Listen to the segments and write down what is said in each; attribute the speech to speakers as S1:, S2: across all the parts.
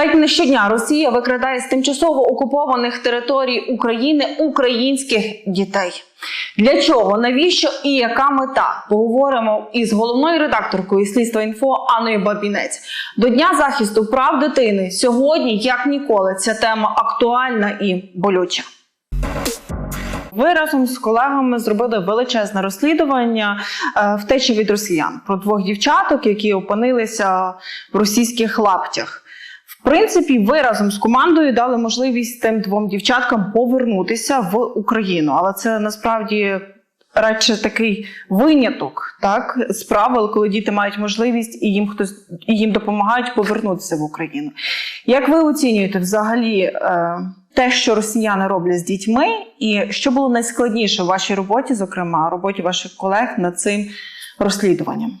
S1: Ледь не щодня Росія викрадає з тимчасово окупованих територій України українських дітей. Для чого, навіщо і яка мета? Поговоримо із головною редакторкою слідства інфо Анною Бабінець. До Дня захисту прав дитини сьогодні, як ніколи, ця тема актуальна і болюча. Ви разом з колегами зробили величезне розслідування е, втечі від росіян про двох дівчаток, які опинилися в російських лаптях. Принципі, ви разом з командою дали можливість тим двом дівчаткам повернутися в Україну, але це насправді радше такий виняток, так з правил, коли діти мають можливість і їм хтось і їм допомагають повернутися в Україну. Як ви оцінюєте взагалі е, те, що росіяни роблять з дітьми, і що було найскладніше в вашій роботі, зокрема роботі ваших колег над цим розслідуванням?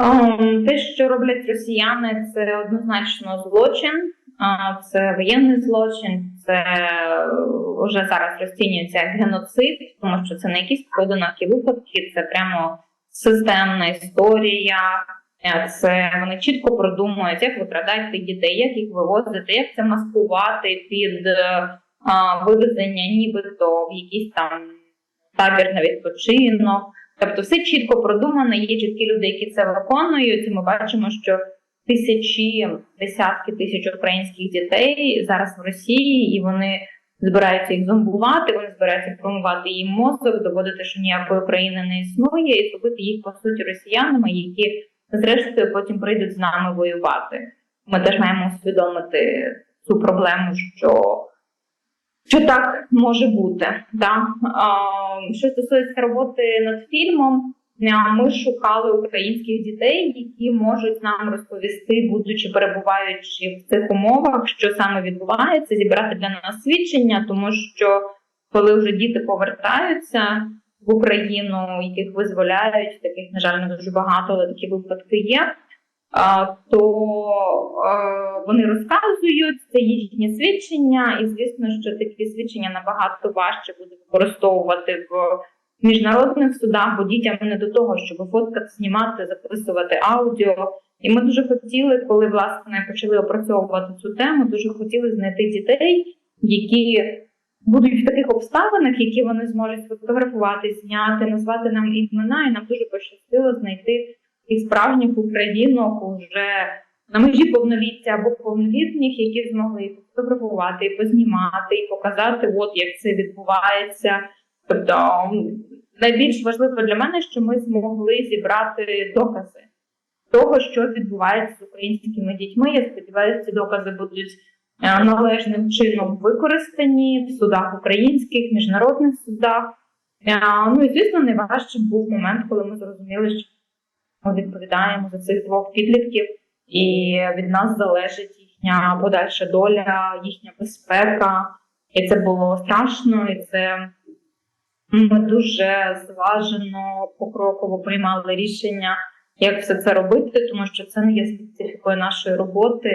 S2: Ем, Те, що роблять росіяни, це однозначно злочин, це воєнний злочин, це е, вже зараз розцінюється як геноцид, тому що це не якісь поодинокі випадки, це прямо системна історія. Е, Це вони чітко продумують, як викрадати дітей, як їх вивозити, як це маскувати під е, а, вивезення, нібито в якийсь там табір на відпочинок. Тобто все чітко продумано, є чіткі люди, які це виконують. І ми бачимо, що тисячі, десятки тисяч українських дітей зараз в Росії, і вони збираються їх зомбувати, вони збираються промивати їм мозок, доводити, що ніякої України не існує, і зробити їх по суті росіянами, які зрештою потім прийдуть з нами воювати. Ми теж маємо усвідомити цю проблему, що що так може бути. Да? Що стосується роботи над фільмом, ми шукали українських дітей, які можуть нам розповісти, будучи перебуваючи в цих умовах, що саме відбувається, зібрати для нас свідчення, тому що коли вже діти повертаються в Україну, яких визволяють, таких, на жаль, не дуже багато, але такі випадки є. То вони розказують це їхні свідчення, і звісно, що такі свідчення набагато важче буде використовувати в міжнародних судах, бо дітям не до того, щоб фоткати, знімати, записувати аудіо. І ми дуже хотіли, коли власне почали опрацьовувати цю тему, дуже хотіли знайти дітей, які будуть в таких обставинах, які вони зможуть сфотографувати, зняти, назвати нам імена, і нам дуже пощастило знайти і справжніх українок уже на межі повноліття або повнолітніх, які змогли і фотографувати, і познімати, і показати, от як це відбувається. Тобто найбільш важливо для мене, що ми змогли зібрати докази того, що відбувається з українськими дітьми. Я сподіваюся, ці докази будуть е, належним чином використані в судах українських, міжнародних судах. Е, Ну і звісно, найважчим був момент, коли ми зрозуміли, що ми відповідаємо за цих двох підлітків, і від нас залежить їхня подальша доля, їхня безпека. І це було страшно, і це ми дуже зважено покроково приймали рішення, як все це робити, тому що це не є специфікою нашої роботи.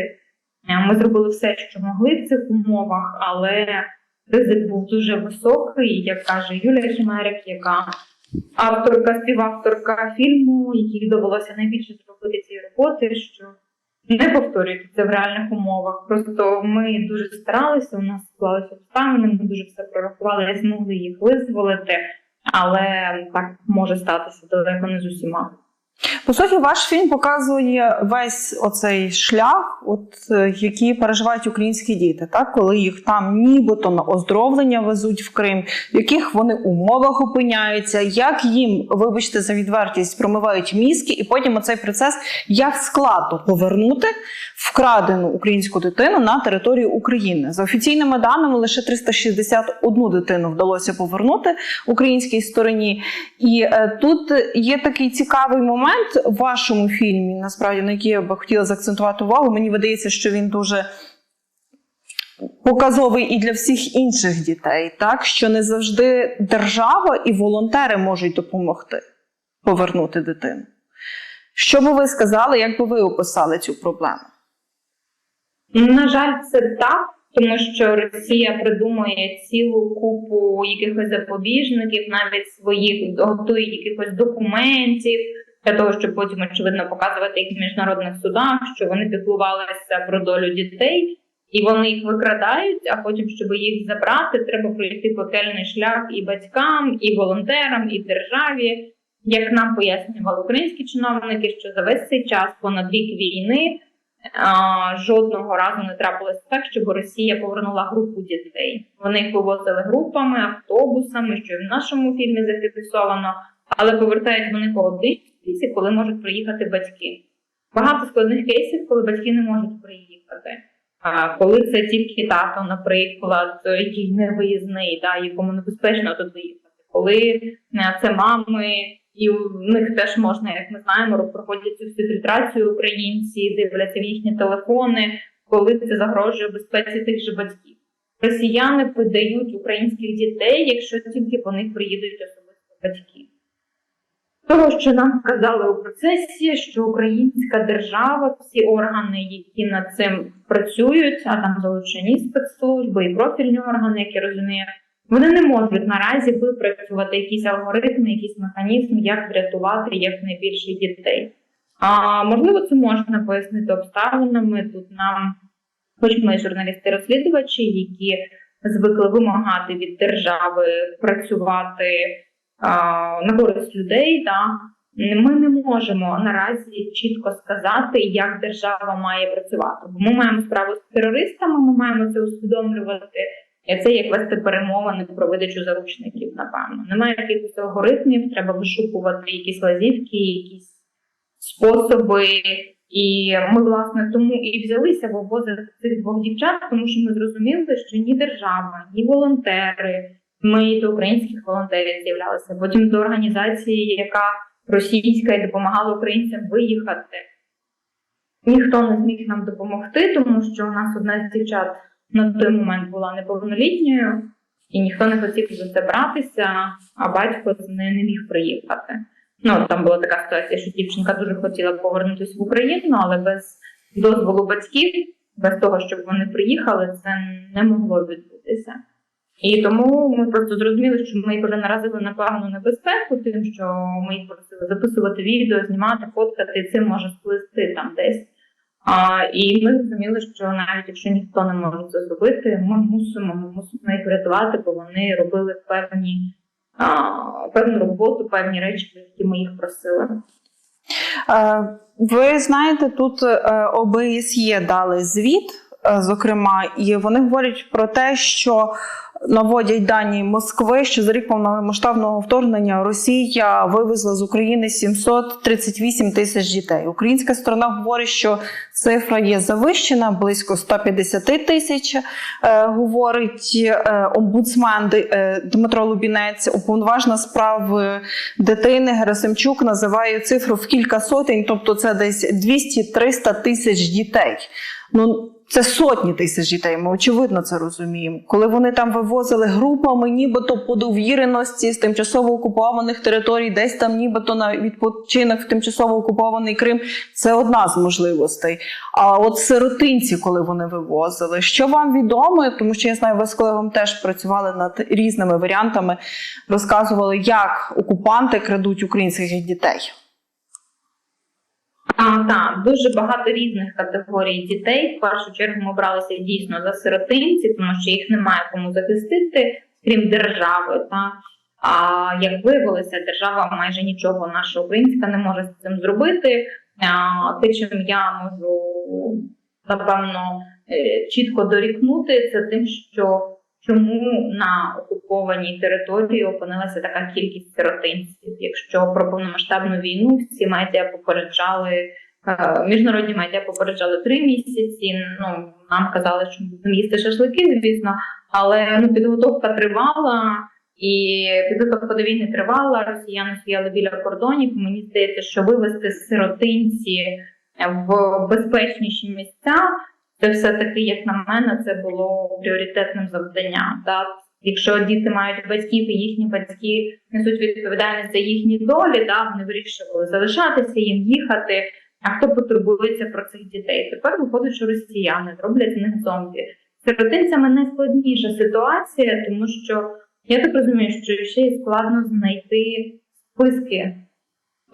S2: Е, Ми зробили все, що могли в цих умовах, але ризик був дуже високий, як каже Юлія Хімерик, яка авторка, співавторка фільму, якій довелося найбільше зробити цієї роботи, що не повторюйте це в реальних умовах. Просто ми дуже старалися, у нас склалися обставини, ми дуже все прорахували, і змогли їх визволити, але так може статися далеко не з усіма.
S1: По суті, ваш фільм показує весь оцей шлях, от е, який переживають українські діти, так коли їх там нібито на оздоровлення везуть в Крим, в яких вони умовах опиняються, як їм, вибачте за відвертість, промивають мізки, і потім оцей процес як складно повернути вкрадену українську дитину на територію України. За офіційними даними, лише 361 дитину вдалося повернути українській стороні. І е, тут є такий цікавий момент в вашому фільмі, насправді на який я би хотіла заакцентувати увагу. Мені видається, що він дуже показовий і для всіх інших дітей, так що не завжди держава і волонтери можуть допомогти повернути дитину. Що би ви сказали, як би ви описали цю проблему?
S2: На жаль, це так, тому що Росія придумує цілу купу якихось запобіжників, навіть своїх готує якихось документів, для того, щоб потім очевидно показувати їх в міжнародних судах, що вони піклувалися про долю дітей, і вони їх викрадають. А потім, щоб їх забрати, треба пройти пекельний шлях і батькам, і волонтерам, і державі. Як нам пояснювали українські чиновники, що за весь цей час понад рік війни а, жодного разу не трапилося так, щоб Росія повернула групу дітей. Вони їх вивозили групами, автобусами, що і в нашому фільмі зафіксовано, але повертають вони поодинці, коли можуть приїхати батьки. Багато складних кейсів, коли батьки не можуть приїхати. А коли це тільки тато, наприклад, який не виїзний, да, якому небезпечно тут виїхати, коли е, це мами, і у них теж можна, як ми знаємо, проходять цю фільтрацію українці, дивляться в їхні телефони, коли це загрожує безпеці тих же батьків. Росіяни видають українських дітей, якщо тільки по них приїдуть особисто батьки. Того, що нам сказали у процесі, що українська держава, всі органи, які над цим працюють, а там залучені спецслужби і профільні органи, які розуміють, вони не можуть наразі випрацювати якісь алгоритми, якісь механізм, як врятувати якнайбільше дітей. А можливо, це можна пояснити обставинами. Тут нам, хоч ми журналісти-розслідувачі, які звикли вимагати від держави працювати на людей, да, ми не можемо наразі чітко сказати, як держава має працювати. Бо ми маємо справу з терористами, ми маємо це усвідомлювати. Це як вести перемовини про видачу заручників, напевно. Немає якихось алгоритмів, треба вишукувати якісь лазівки, якісь способи. І ми, власне, тому і взялися вивозити цих двох дівчат, тому що ми зрозуміли, що ні держава, ні волонтери, ми до українських волонтерів з'являлися, потім до організації, яка російська і допомагала українцям виїхати. Ніхто не зміг нам допомогти, тому що у нас одна з дівчат на той момент була неповнолітньою, і ніхто не хотів за це братися, а батько з нею не міг приїхати. Ну там була така ситуація, що дівчинка дуже хотіла повернутися в Україну, але без дозволу батьків, без того, щоб вони приїхали, це не могло відбутися. І тому ми просто зрозуміли, що ми їх вже наразили на певну небезпеку, тим, що ми їх просили записувати відео, знімати, фоткати, і цим може сплисти там десь. А, і ми зрозуміли, що навіть якщо ніхто не може це зробити, ми мусимо, ми мусимо їх врятувати, бо вони робили певні, а, певну роботу, певні речі, які ми їх просили.
S1: Е, Ви знаєте, тут е, ОБСЄ дали звіт, зокрема, і вони говорять про те, що наводять дані Москви, що за рік повномасштабного вторгнення Росія вивезла з України 738 тисяч дітей. Українська сторона говорить, що цифра є завищена, близько 150 тисяч. Е, говорить е, омбудсмен е, Дмитро Лубінець, уповноважена справ е, дитини Герасимчук називає цифру в кілька сотень, тобто це десь 200-300 тисяч дітей. Ну це сотні тисяч дітей. Ми очевидно це розуміємо. Коли вони там вивозили групами, нібито по довіреності з тимчасово окупованих територій, десь там, нібито на відпочинок в тимчасово окупований Крим, це одна з можливостей. А от сиротинці, коли вони вивозили, що вам відомо, тому що я знаю, ви з колегом теж працювали над різними варіантами, розказували, як окупанти крадуть українських дітей.
S2: Так, дуже багато різних категорій дітей. В першу чергу ми бралися дійсно за сиротинці, тому що їх немає кому захистити, крім держави. Та. А як виявилося, держава майже нічого наша українська не може з цим зробити. А, те, чим я можу напевно е, чітко дорікнути, це тим, що чому на окупованій території опинилася така кількість сиротинців. Якщо про повномасштабну війну всі медіа попереджали, е, міжнародні медіа попереджали три місяці. Ну нам казали, що будемо їсти шашлики, звісно, але ну підготовка тривала. І підготовка до війни тривала, росіяни стояли біля кордонів. Мені здається, що вивести сиротинці в безпечніші місця це все-таки, як на мене, це було пріоритетним завданням. Так? Якщо діти мають батьків і їхні батьки несуть відповідальність за їхні долі, да, вони вирішували залишатися їм, їхати. А хто потурбується про цих дітей? Тепер виходить, що росіяни роблять з них зомбі. З Сиротинцями найскладніша ситуація, тому що я так розумію, що ще й складно знайти списки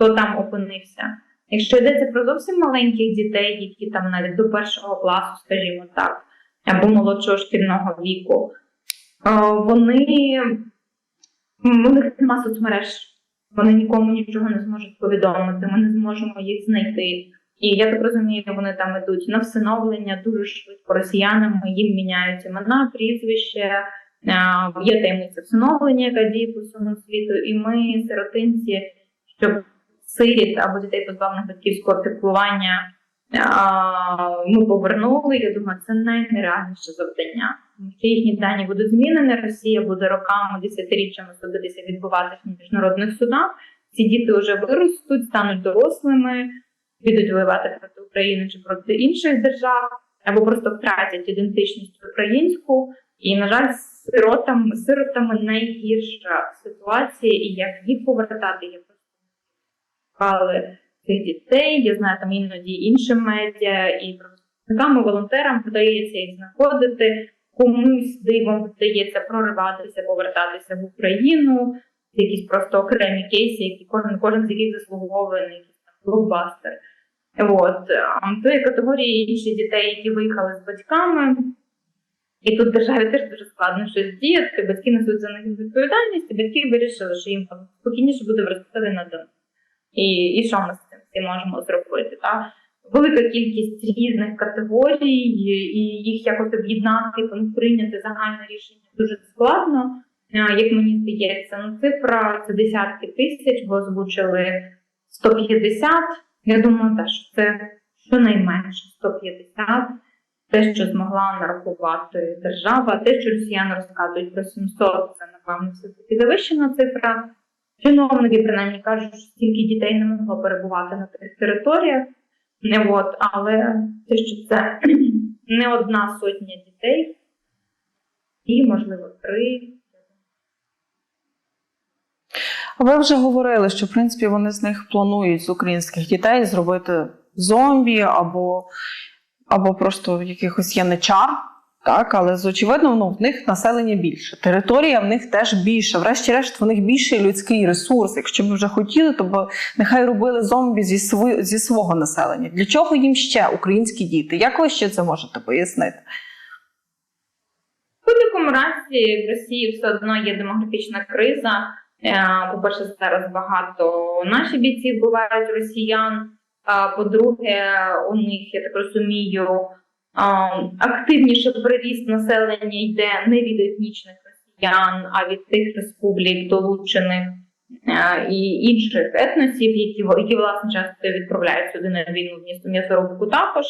S2: хто там опинився. Якщо йдеться про зовсім маленьких дітей, які там навіть до першого класу, скажімо так, або молодшого шкільного віку, е, вони у них нема соцмереж, вони нікому нічого не зможуть повідомити, ми не зможемо їх знайти. І я так розумію, вони там ідуть на всиновлення дуже швидко росіянами, їм міняють імена, прізвище. Є таємниця всиновлення, яка діє по всьому світу, і ми, сиротинці, щоб сиріт або дітей позбавлених батьківського піклування ми повернули. Я думаю, це найнереальніше завдання. Що їхні дані будуть змінені. Росія буде роками, десятиріччями судитися відбуватися в міжнародних судах. Ці діти вже виростуть, стануть дорослими, підуть воювати проти України чи проти інших держав, або просто втратять ідентичність українську. І, на жаль, з сиротами, сиротами найгірша ситуація, і як їх повертати, я просто шукали цих дітей. Я знаю там іноді іншим медіа і представниками, волонтерам вдається їх знаходити. Комусь дивом вдається прориватися, повертатися в Україну. Якісь просто окремі кейси, які кожен кожен з яких заслуговує на якийсь блокбастер. От то категорії інші дітей, які виїхали з батьками. І тут державі теж дуже складно щось діяти. Батьки несуть за них відповідальність, і батьки вирішили, що їм спокійніше буде в Ростові на Дону. І, і що ми з цим всім можемо зробити? Та? Велика кількість різних категорій, і їх якось об'єднати, прийняти загальне рішення дуже складно. Як мені здається, ну цифра це десятки тисяч, бо озвучили 150. Я думаю, так, що це щонайменше 150 те, що змогла нарахувати держава, те, що росіяни розказують про 700, це напевно все таки завищена цифра. Чиновники принаймні кажуть, що стільки дітей не могло перебувати на тих територіях. Не от, але те, що це не одна сотня дітей, і можливо три.
S1: Ви вже говорили, що в принципі вони з них планують з українських дітей зробити зомбі або, або просто якихось яничар. Так, але з очевидно, ну, в них населення більше. Територія в них теж більше. Врешті-решт, в них більший людський ресурс. Якщо б вже хотіли, то б нехай робили зомбі зі, сви, зі свого населення. Для чого їм ще українські діти? Як ви ще це можете пояснити?
S2: В будь-якому разі в Росії все одно є демографічна криза. Е, По-перше, зараз багато наші бійці вбивають росіян. По-друге, у них, я так розумію, активніше приріст населення йде не від етнічних росіян, а від тих республік, долучених е, і інших етносів, які, які власне часто відправляють сюди на війну в місто м'ясоробку також.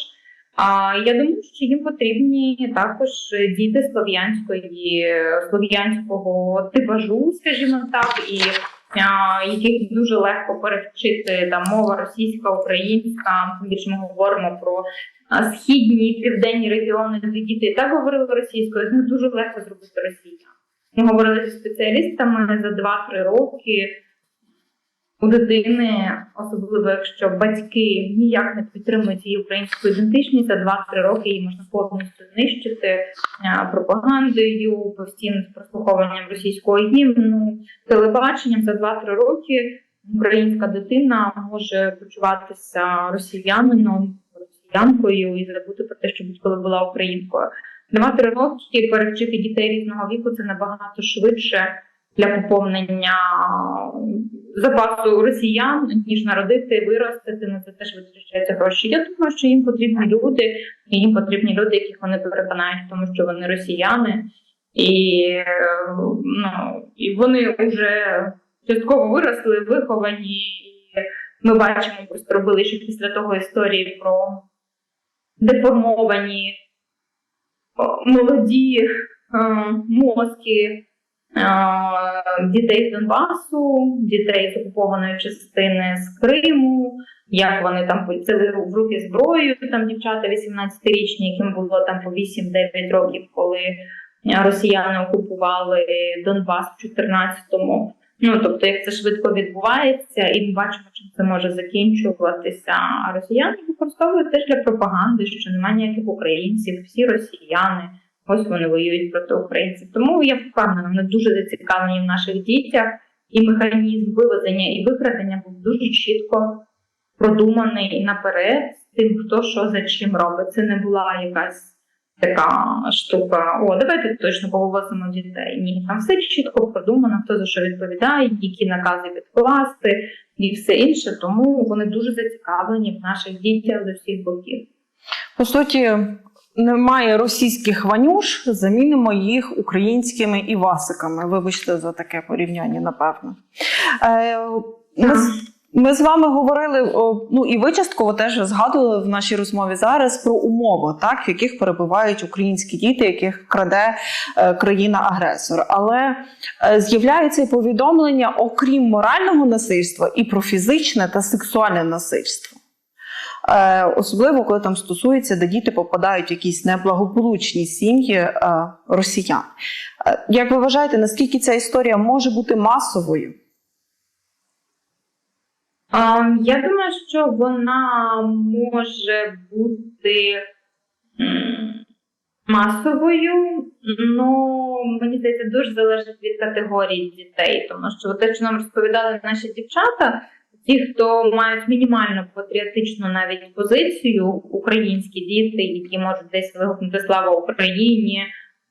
S2: А я думаю, що їм потрібні також діти слов'янської слов'янського типажу, скажімо так, і а, яких дуже легко перевчити там мова російська, українська. Більше ми говоримо про східні і південні регіони, де діти так говорили російською, з них дуже легко зробити росіян. Ми говорили зі спеціалістами за 2-3 роки. У дитини, особливо якщо батьки ніяк не підтримують її українську ідентичність, за 2-3 роки її можна повністю знищити пропагандою, постійним прослуховуванням російського гімну, телебаченням за 2-3 роки українська дитина може почуватися росіянином, росіянкою і забути про те, що будь-коли була українкою. 2-3 роки перевчити дітей різного віку це набагато швидше для поповнення запасу росіян, ніж народити, виростити, на це теж витрачаються гроші. Я думаю, що їм потрібні люди, і їм потрібні люди, яких вони переконають тому, що вони росіяни, і, ну, і вони вже частково виросли, виховані. Ми бачимо, просто робили ще після того історії про деформовані молоді е, мозки е, дітей з Донбасу, дітей з окупованої частини з Криму, як вони там взяли в руки зброю, там дівчата 18-річні, яким було там по 8-9 років, коли е, росіяни окупували Донбас в 14-му. Ну тобто, як це швидко відбувається, і ми бачимо, чим це може закінчуватися. А росіяни використовують теж для пропаганди, що немає ніяких українців, всі росіяни. Ось вони воюють проти українців. Тому я впевнена, вони дуже зацікавлені в наших дітях, і механізм вивезення і викрадення був дуже чітко продуманий наперед з тим, хто що за чим робить. Це не була якась така штука. О, давайте точно повозимо дітей. Ні, там все чітко продумано, хто за що відповідає, які накази підкласти і все інше. Тому вони дуже зацікавлені в наших дітях з усіх боків.
S1: По суті, немає російських ванюш, замінимо їх українськими івасиками. Вибачте за таке порівняння, напевно. Е, з- ми з вами говорили, ну і ви частково теж згадували в нашій розмові зараз про умови, так, в яких перебувають українські діти, яких краде е, країна-агресор. Але е, з'являються повідомлення, окрім морального насильства, і про фізичне та сексуальне насильство. Е, особливо коли там стосується, де діти попадають в якісь неблагополучні сім'ї росіян. Як ви вважаєте, наскільки ця історія може бути масовою?
S2: Я думаю, що вона може бути масовою, ну мені здається, дуже залежить від категорії дітей, тому що те, що нам розповідали наші дівчата, ті, хто мають мінімальну патріотичну навіть позицію, українські діти, які можуть десь вигукнути слава Україні,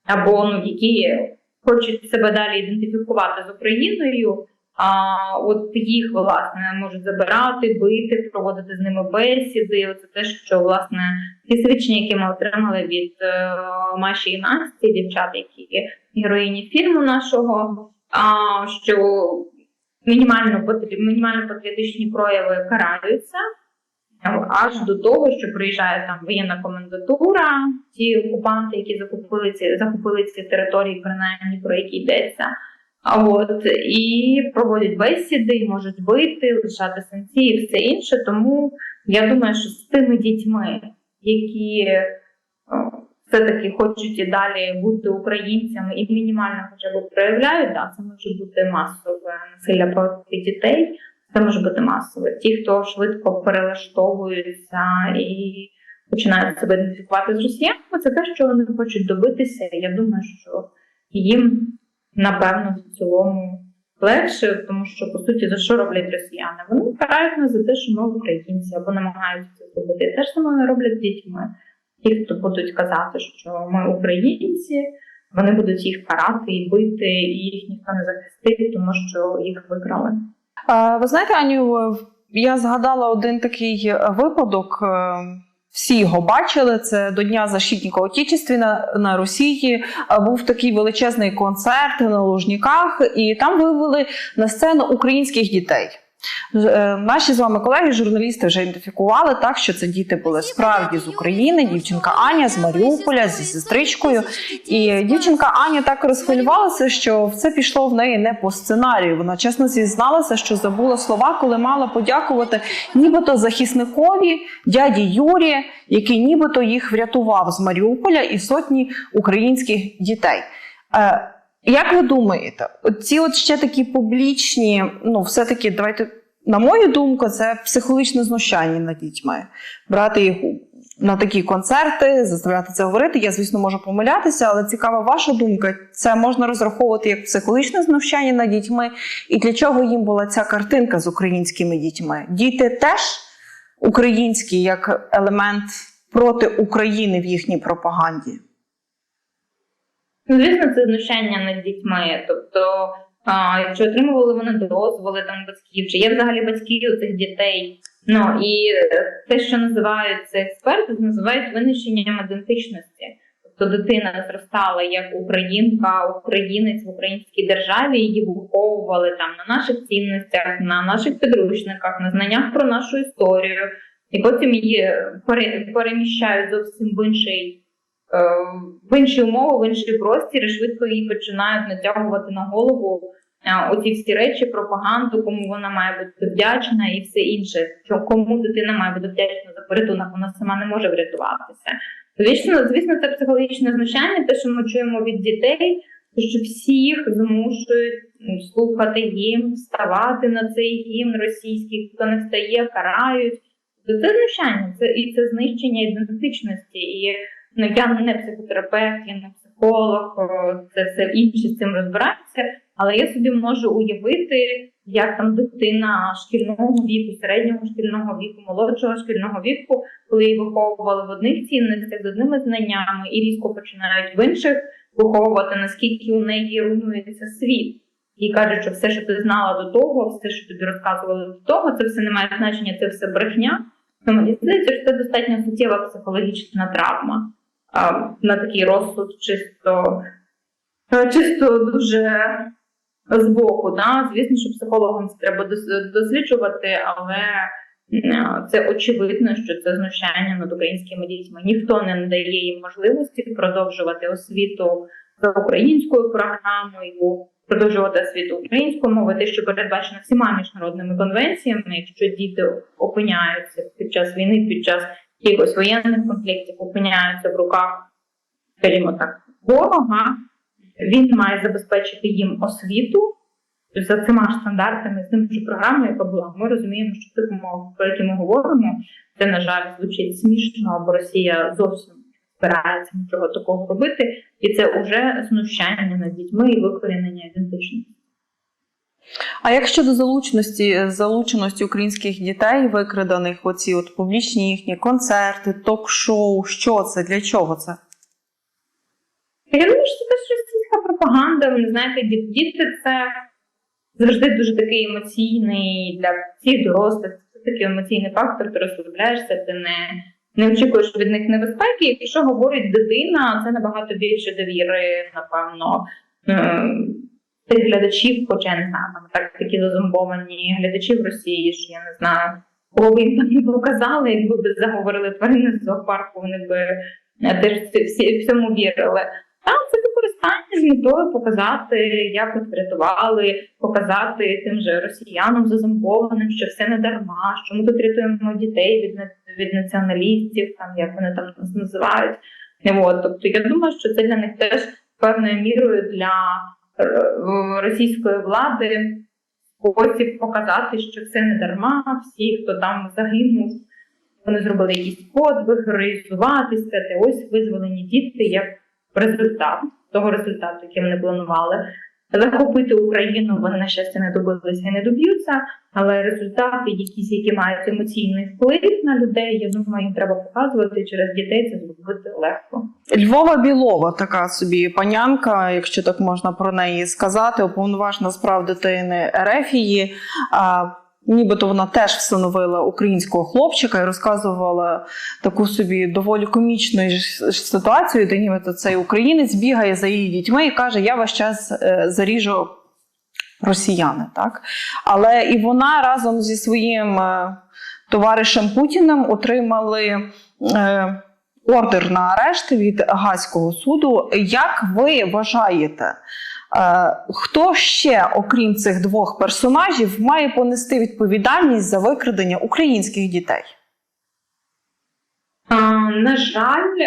S2: або ну які хочуть себе далі ідентифікувати з Україною. А от їх власне можуть забирати, бити, проводити з ними бесіди. Оце те, що власне ті свідчення, які ми отримали від е, Маші і Насті, дівчат, які героїні фільму нашого, а що мінімально мінімально патріотичні прояви караються. Аж до того, що приїжджає там воєнна комендатура, ті окупанти, які захопили ці захопили ці території, принаймні про які йдеться. От і проводять бесіди, і можуть бити, лишати сенці і все інше. Тому я думаю, що з тими дітьми, які все-таки хочуть і далі бути українцями і мінімально хоча б проявляють, да, це може бути масове насилля проти дітей. Це може бути масове. Ті, хто швидко перелаштовуються і починають себе ідентифікувати з росіянами, це те, що вони хочуть добитися. Я думаю, що їм напевно в цілому легше, тому що по суті за що роблять росіяни? Вони карають нас за те, що ми українці або намагаються це зробити. Те ж саме роблять з дітьми. Ті, хто будуть казати, що ми українці, вони будуть їх карати і бити, і їх ніхто не захистить, тому що їх викрали.
S1: Е, Ви знаєте, Аню, я згадала один такий е, випадок. Всі його бачили. Це до Дня защитника Отечества на, Росії. Е, Був такий величезний концерт на Лужниках, і там вивели на сцену українських дітей. Е, Наші з вами колеги, журналісти, вже ідентифікували так, що це діти були справді з України. Дівчинка Аня з Маріуполя зі сестричкою. І дівчинка Аня так розхвилювалася, що все пішло в неї не по сценарію. Вона чесно зізналася, що забула слова, коли мала подякувати нібито захисникові дяді Юрі, який нібито їх врятував з Маріуполя і сотні українських дітей. Як ви думаєте, ці от ще такі публічні, ну все-таки давайте, на мою думку, це психологічне знущання над дітьми. Брати їх на такі концерти, заставляти це говорити. Я, звісно, можу помилятися, але цікава ваша думка. Це можна розраховувати як психологічне знущання над дітьми. І для чого їм була ця картинка з українськими дітьми? Діти теж українські як елемент проти України в їхній пропаганді.
S2: Звісно, це знущання над дітьми. Тобто, а, чи отримували вони дозволи там батьків, чи є взагалі батьки у цих дітей. Ну і е, те, що називають це експерти, називають винищенням ідентичності. Тобто дитина зростала як українка, українець в українській державі, її виховували там на наших цінностях, на наших підручниках, на знаннях про нашу історію, і потім її пере- переміщають зовсім в інший в інші умови, в інший простір, і швидко її починають натягувати на голову е, оці всі речі, пропаганду, кому вона має бути вдячна і все інше. Кому дитина має бути вдячна за порятунок, вона сама не може врятуватися. Звісно, звісно, це психологічне знущання, те, що ми чуємо від дітей, що всіх змушують ну, слухати гімн, вставати на цей гімн російський, хто не встає, карають. Це знущання, це і це знищення ідентичності. І ну я не психотерапевт, я не психолог, це все інші з цим розбираються. Але я собі можу уявити, як там дитина шкільного віку, середнього шкільного віку, молодшого шкільного віку, коли її виховували в одних цінностях з одними знаннями, і різко починають в інших виховувати, наскільки у неї руйнується світ. І кажуть, що все, що ти знала до того, все, що тобі розказували до того, це все не має значення, це все брехня. То мені здається, що це достатньо суттєва психологічна травма на такий розсуд, чисто, е, чисто дуже збоку. Да? Звісно, що психологам це треба досліджувати, але е, це очевидно, що це знущання над українськими дітьми. Ніхто не надає їм можливості продовжувати освіту за українською програмою, продовжувати освіту українською мови, те, що передбачено всіма міжнародними конвенціями, якщо діти опиняються під час війни, під час якихось воєнних конфліктів, опиняються в руках, скажімо так, ворога, він має забезпечити їм освіту за цими стандартами, з тим ж програмою, яка була. Ми розуміємо, що тих умовах, про які ми говоримо, це, на жаль, звучить смішно, бо Росія зовсім збирається нічого такого робити, і це вже знущання над дітьми і викорінення ідентичності.
S1: А як щодо залученості, залученості українських дітей, викраданих оці от публічні їхні концерти, ток-шоу, що це, для чого це?
S2: Я думаю, що це російська пропаганда. Ви знаєте, діти це завжди дуже такий емоційний для всіх дорослих. Це такий емоційний фактор, ти розслабляєшся, ти не, не очікуєш від них небезпеки. Якщо говорить дитина, це набагато більше довіри, напевно. Тих глядачів, хоча я не знаю, там так такі зазомбовані глядачі в Росії, що я не знаю, кого би їм там не показали, якби би заговорили тварини з зоопарку, вони би е, теж всі, всьому вірили. Так, це використання з метою показати, як от врятували, показати тим же росіянам зазомбованим, що все не дарма, що ми тут рятуємо дітей від, від націоналістів, там як вони там нас називають. От, тобто я думаю, що це для них теж певною мірою для російської влади спосіб показати, що все не дарма, всі, хто там загинув, вони зробили якісь подвиг, реалізуватися, та ось визволені діти як результат того результату, який вони планували. Захопити Україну вони на щастя не добилися і не доб'ються, але результати, якісь, які мають емоційний вплив на людей, я думаю, їм треба показувати через дітей це зробити легко.
S1: Львова Білова, така собі панянка, якщо так можна про неї сказати, уповноважена справ дитини Ерефії. Нібито вона теж встановила українського хлопчика і розказувала таку собі доволі комічну ситуацію, де нібито цей українець бігає за її дітьми і каже: Я ваш час е, заріжу росіяни. Так? Але і вона разом зі своїм е, товаришем Путіним отримали. Е, ордер на арешт від Гаазького суду. Як ви вважаєте, хто ще, окрім цих двох персонажів, має понести відповідальність за викрадення українських дітей?
S2: На жаль,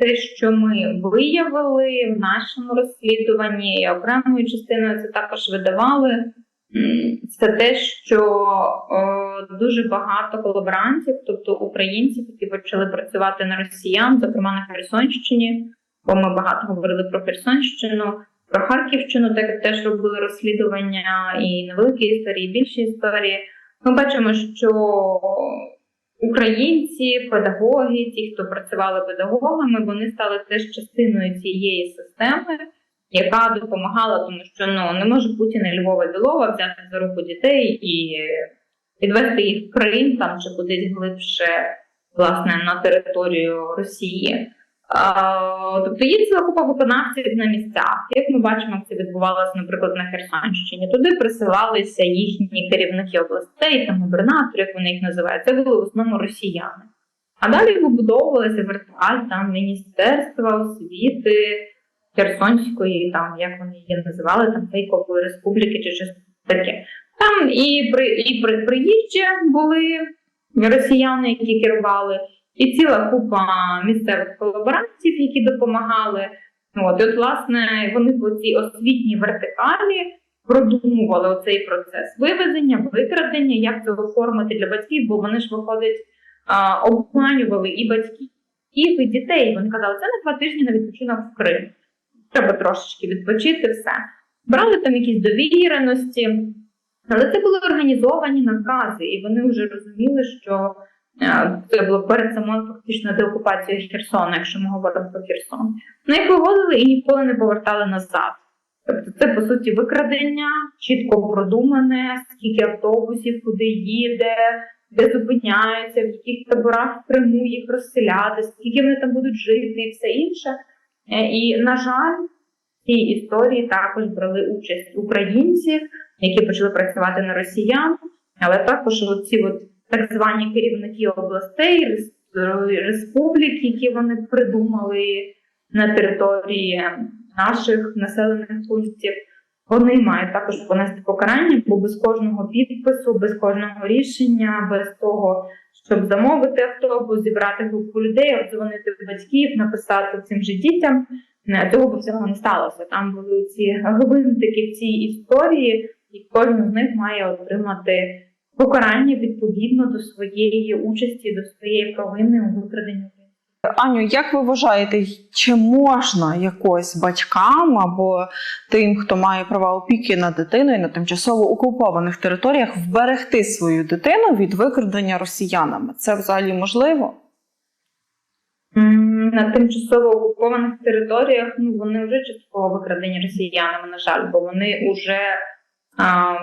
S2: те, що ми виявили в нашому розслідуванні, і окремою частиною це також видавали. Це те, що о, дуже багато колаборантів, тобто українців, які почали працювати на росіян, зокрема на Херсонщині, бо ми багато говорили про Херсонщину, про Харківщину, так теж робили розслідування і невеликі історії, і більші історії. Ми бачимо, що українці, педагоги, ті, хто працювали педагогами, вони стали теж частиною цієї системи, яка допомагала, тому що ну не може Путін і Львова Білова взяти за руку дітей і відвести їх в Крим там чи кудись глибше, власне, на територію Росії. А, тобто є ціла купа виконавців на місцях. Як ми бачимо, це відбувалося, наприклад, на Херсонщині. Туди присилалися їхні керівники областей, там губернатори, як вони їх називають. Це були в основному росіяни. А далі вибудовувалася вертикаль там Міністерства освіти Херсонської, там як вони її називали, там фейкової республіки чи щось таке. Там і при і при приїжджі були росіяни, які керували, і ціла купа місцевих колаборантів, які допомагали. От, і от, власне, вони по цій освітній вертикалі продумували оцей процес вивезення, викрадення, як це оформити для батьків, бо вони ж виходить, обманювали і батьків, і дітей. Вони казали, це на два тижні на відпочинок в Крим. Треба трошечки відпочити все. брали там якісь довіреності. Але це були організовані накази, і вони вже розуміли, що це було перед самою фактично деокупацією Херсона, якщо ми говоримо про Херсон. Ну їх вивозили і ніколи не повертали назад. Тобто це по суті викрадення, чітко продумане, скільки автобусів, куди їде, де зупиняються, в яких таборах в Криму їх розселяти, скільки вони там будуть жити і все інше. Е, І, на жаль, в цій історії також брали участь українці, які почали працювати на росіян, але також ці от так звані керівники областей, рес- республік, які вони придумали на території наших населених пунктів, вони мають також понести покарання, бо без кожного підпису, без кожного рішення, без того, щоб замовити автобус, зібрати групу людей, обдзвонити батьків, написати цим же дітям. е, Цього б всього не сталося. Там були ці гвинтики в цій історії, і кожен з них має отримати покарання відповідно до своєї участі, до своєї провини у викраденні.
S1: Аню, як ви вважаєте, чи можна якось батькам або тим, хто має права опіки над дитиною на тимчасово окупованих територіях, вберегти свою дитину від викрадення росіянами? Це взагалі можливо?
S2: На тимчасово окупованих територіях ну вони вже частково викрадені росіянами, на жаль, бо вони вже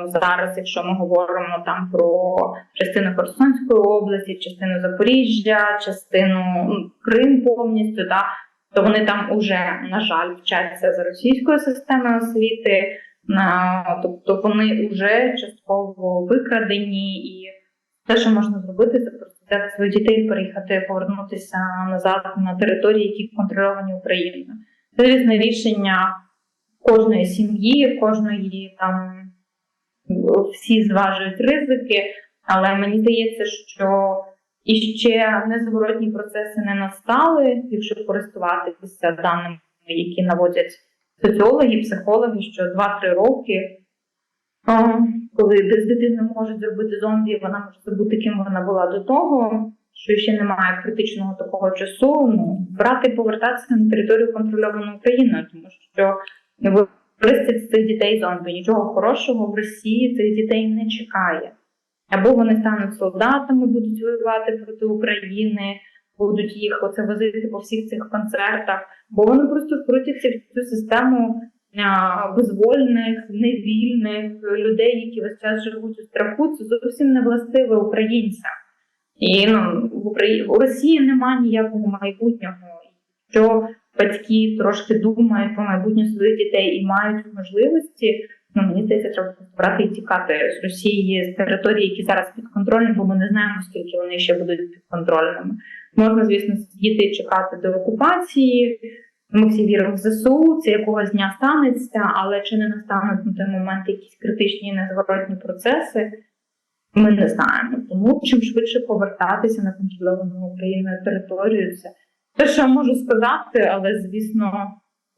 S2: зараз, якщо ми говоримо там про частину Херсонської області, частину Запоріжжя, частину ну, Крим повністю, да, то вони там уже, на жаль, вчаться за російською системою освіти. Тобто вони вже частково викрадені, і те, що можна зробити, це просто взяти своїх дітей, переїхати, повернутися назад на території, які контрольовані Україною. Це різне рішення кожної сім'ї, кожної там всі зважують ризики, але мені здається, що і ще незворотні процеси не настали, якщо користуватися даними, які наводять соціологи, психологи, що 2-3 роки. Коли з дитини можуть зробити зомбі, вона може забути, ким вона була до того, що ще немає критичного такого часу. Ну брати і повертатися на територію контрольовану Україною, тому що виростять з цих дітей зомбі. Нічого хорошого в Росії цих дітей не чекає. Або вони стануть солдатами, будуть воювати проти України, будуть їх оце возити по всіх цих концертах, бо вони просто вкрутяться в цю систему безвольних, невільних людей, які весь час живуть у страху. Це зовсім не властиве українцям. І ну, в Україні у Росії немає ніякого майбутнього. Якщо батьки трошки думають про майбутнє своїх дітей і мають можливості, ну мені здається, треба брати і тікати з Росії, з території, які зараз підконтрольні, бо ми не знаємо, скільки вони ще будуть підконтрольними. Можна, звісно, сидіти і чекати до окупації. Ми всі віримо в ЗСУ, це якогось дня станеться, але чи не настануть на той момент якісь критичні незворотні процеси, ми не знаємо. Тому чим швидше повертатися на контрольовану Україною територію, це те, що я можу сказати, але звісно,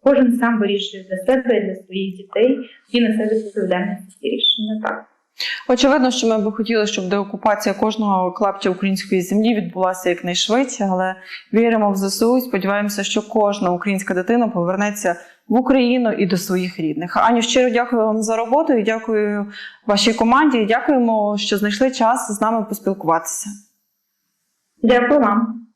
S2: кожен сам вирішує для себе, і для своїх дітей і несе відповідальність за ці рішення. Так.
S1: Очевидно, що ми би хотіли, щоб деокупація кожного клаптя української землі відбулася якнайшвидше, але віримо в ЗСУ і сподіваємося, що кожна українська дитина повернеться в Україну і до своїх рідних. Аню, щиро дякую вам за роботу і дякую вашій команді. І дякуємо, що знайшли час з нами поспілкуватися.
S2: Дякую вам.